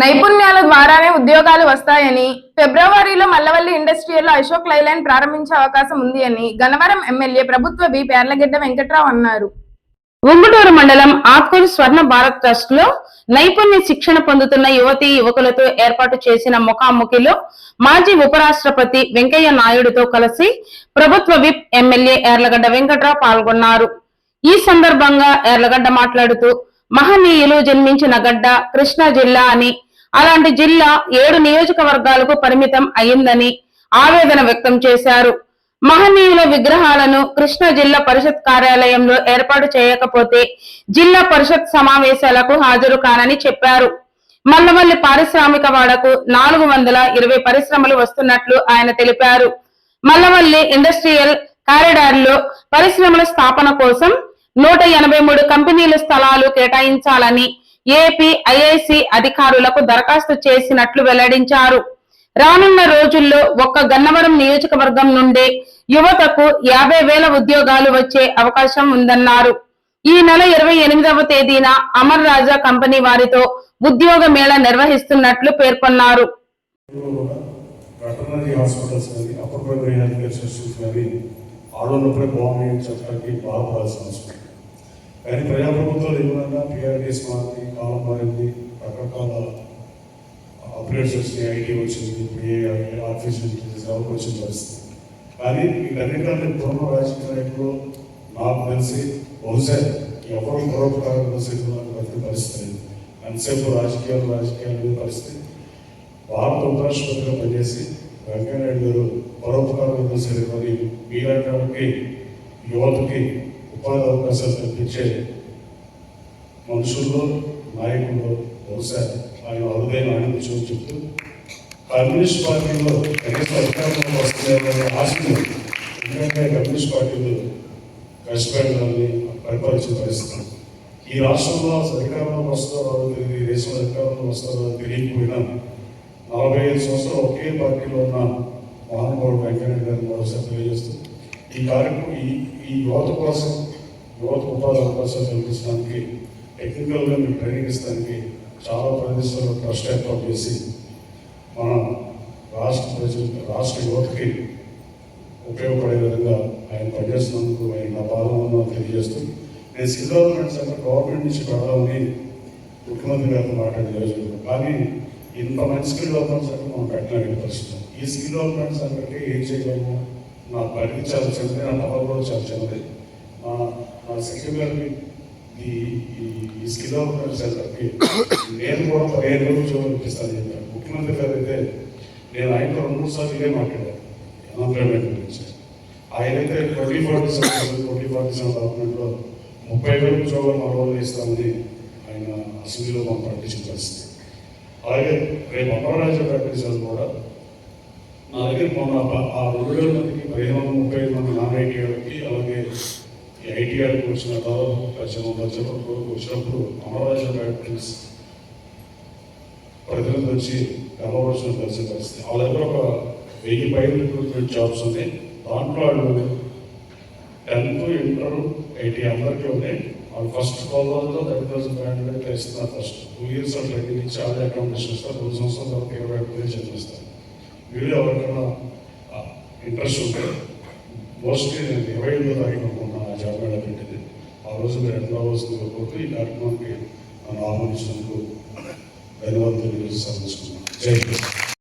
నైపుణ్యాల ద్వారానే ఉద్యోగాలు వస్తాయని ఫిబ్రవరిలో మల్లవల్లి ఇండస్ట్రియల్ అశోక్ లైలైన్ ప్రారంభించే అవకాశం ఉంది అని గన్నవరం ఎమ్మెల్యే ప్రభుత్వ బి పేర్లగడ్డ వెంకట్రావు అన్నారు. ఉంగుటూరు మండలం ఆత్కూరు స్వర్ణ భారత్ ట్రస్ట్లో నైపుణ్య శిక్షణ పొందుతున్న యువతి యువకులతో ఏర్పాటు చేసిన ముఖాముఖిలో మాజీ ఉపరాష్ట్రపతి వెంకయ్య నాయుడుతో కలిసి ప్రభుత్వ విప్ ఎమ్మెల్యే ఎర్లగడ్డ వెంకట్రావు పాల్గొన్నారు. ఈ సందర్భంగా ఎర్లగడ్డ మాట్లాడుతూ మహనీయులు జన్మించిన గడ్డ కృష్ణా జిల్లా అని అలాంటి జిల్లా ఏడు నియోజకవర్గాలకు పరిమితం అయిందని ఆవేదన వ్యక్తం చేశారు. మహనీయుల విగ్రహాలను కృష్ణా జిల్లా పరిషత్ కార్యాలయంలో ఏర్పాటు చేయకపోతే జిల్లా పరిషత్ సమావేశాలకు హాజరు కానని చెప్పారు. మల్లవల్లి పారిశ్రామిక వాడకు నాలుగు వందల ఇరవై పరిశ్రమలు వస్తున్నట్లు ఆయన తెలిపారు. మల్లవల్లి ఇండస్ట్రియల్ కారిడార్లో పరిశ్రమల స్థాపన కోసం నూట ఎనభై మూడు కంపెనీల స్థలాలు కేటాయించాలని ఏపీ ఐఐసి అధికారులకు దరఖాస్తు చేసినట్లు వెల్లడించారు. రానున్న రోజుల్లో ఒక్క గన్నవరం నియోజకవర్గం నుండి యువతకు యాభై వేల ఉద్యోగాలు వచ్చే అవకాశం ఉందన్నారు. ఈ నెల ఇరవై ఎనిమిదవ తేదీన అమర్ రాజా కంపెనీ వారితో ఉద్యోగ మేళ నిర్వహిస్తున్నట్లు పేర్కొన్నారు. వెటర్నరీ హాస్పిటల్స్ కానీ upper primary health care systems కానీ బాగున్నాయని చెప్పడానికి బాగా అవసరం ఉంది. కానీ ప్రజాప్రభుత్వాలు ఏమన్నా పిఆర్ఎస్ మారింది కాలం మారింది రకరకాల అప్డేట్స్ వచ్చినాయి ఐటీ వచ్చింది ఇప్పుడు ఏ ఆర్టిఫిషియల్ ఇంటెలిజెన్స్ ఎవరికి వచ్చిన పరిస్థితి. కానీ వీటన్నిటికంటే ఇప్పుడున్న రాజకీయ నాయకులు నాకు తెలిసి బహుశా ఎవరు పరోపకారంలో స్థితిలో నాకు పరిస్థితి అంతసేపు రాజకీయాలు రాజకీయాలు అనే పరిస్థితి. భారత ఉపరాష్ట్రపతిగా పనిచేసి వెంకయ్యనాయుడు గారు పరోపకారం సరే మరి మీలాంటి వాళ్ళకి యువతకి ఉపాధి అవకాశాలు కల్పించే మనుషుల్లో నాయకుల్లో బహుశా ఆయన అరుదైన ఆనందించమని చెప్తూ కమ్యూనిస్ట్ పార్టీలో కనీస అధికారంలో వస్తుందేమో ఆశ ఎందుకంటే కమ్యూనిస్ట్ పార్టీలో కష్టపడాలని పరిపాలించిన పరిస్థితి. ఈ రాష్ట్రంలో అధికారంలో వస్తారో తెలియదు ఈ దేశంలో అధికారంలోకి వస్తారో తెలియకపోయినా నలభై ఐదు సంవత్సరాలు ఒకే పార్టీలో ఉన్న మహానుభావుడు వెంకయ్యనాయుడు గారిని మరోసారి తెలియజేస్తూ ఈ కార్యక్రమం ఈ ఈ యువత కోసం యువత ఉపాధి అవకాశాలు కల్పించడానికి టెక్నికల్గా మీకు ట్రైనింగ్ ఇస్తానికి చాలా ప్రదేశాల్లో ట్రస్ట్ ఏర్పాటు చేసి మన రాష్ట్ర ప్రజలు రాష్ట్ర యువతకి ఉపయోగపడే విధంగా ఆయన పనిచేస్తున్నందుకు ఆయన నా బాధలను తెలియజేస్తూ నేను స్కిల్ డెవలప్మెంట్ సెంటర్ గవర్నమెంట్ నుంచి పెడదామని ముఖ్యమంత్రి గారితో మాట్లాడే రోజు కానీ ఇంత మంచి స్కిల్ డెవలప్మెంట్ సెంటర్ మనం పెట్టలేని పరిస్థితి ఈ స్కిల్ డెవలప్మెంట్ సెంటర్కి ఏం చేయగలము? నా పరిధి చాలా చిన్నది నా టవర్ కూడా చాలా చిన్నది. నా నా ఈ ఈ- స్కిల్ డెవలప్మెంట్ సెంటర్కి నేను కూడా పదిహేను రోజులు ఉద్యోగం ఇప్పిస్తాను చెప్పాను ముఖ్యమంత్రి గారు అయితే నేను ఆయనతో రెండు మూడు సార్లు ఇదే మాట్లాడాను. అన్ఎంప్లాయ్మెంట్ గురించి ఆయనైతే twenty forty seven twenty forty seven డెవలప్మెంట్లో ముప్పై వేల ఉద్యోగాలు మన రోజులు ఇస్తామని ఆయన అసెంబ్లీలో మనం ప్రకటించిన పరిస్థితి అలాగే రేపు అమరరాజు ప్రకటించాలి కూడా. నా దగ్గర మొన్న ఆ రెండు వేల మందికి పదిహేను వందల ముప్పై ఐదు మంది నాన్ ఐటీఐకి అలాగే ఈ వచ్చిన దాదాపు పద్దెనిమిది వందల వరకు వచ్చినప్పుడు అమరరాజు ఫ్యాక్టరీస్ ప్రతినిధులు వచ్చి కలవలసిన తెలిసిన పరిస్థితి వాళ్ళ దగ్గర ఒక వెయ్యి పైన రిక్రూట్మెంట్ జాబ్స్ ఉన్నాయి. దాంట్లో వాళ్ళు టెన్త్ ఇంటర్ ఐటీ అందరికీ ఉన్నాయి వాళ్ళు first twelve thirty thousand five hundred ఇస్తున్నారు first two years of training ఇచ్చి ఆల్రెడీ అకామిడేషన్ ఇస్తారు. రెండు సంవత్సరాల తర్వాత ఇరవై ఐదు వేలు చెల్లిస్తారు. వీళ్ళు ఎవరికైనా ఇంట్రెస్ట్ ఉంటే మోస్ట్లీ నేను ఇరవై ఐదు తారీఖు జాబ్ మేళ పెట్టింది ఆ రోజు మీరు ఎట్లా వస్తుంది కోరుతూ ఈ కార్యక్రమానికి నన్ను ఆహ్వానించినందుకు ధన్యవాదాలు తెలియజేసి జై హింద్.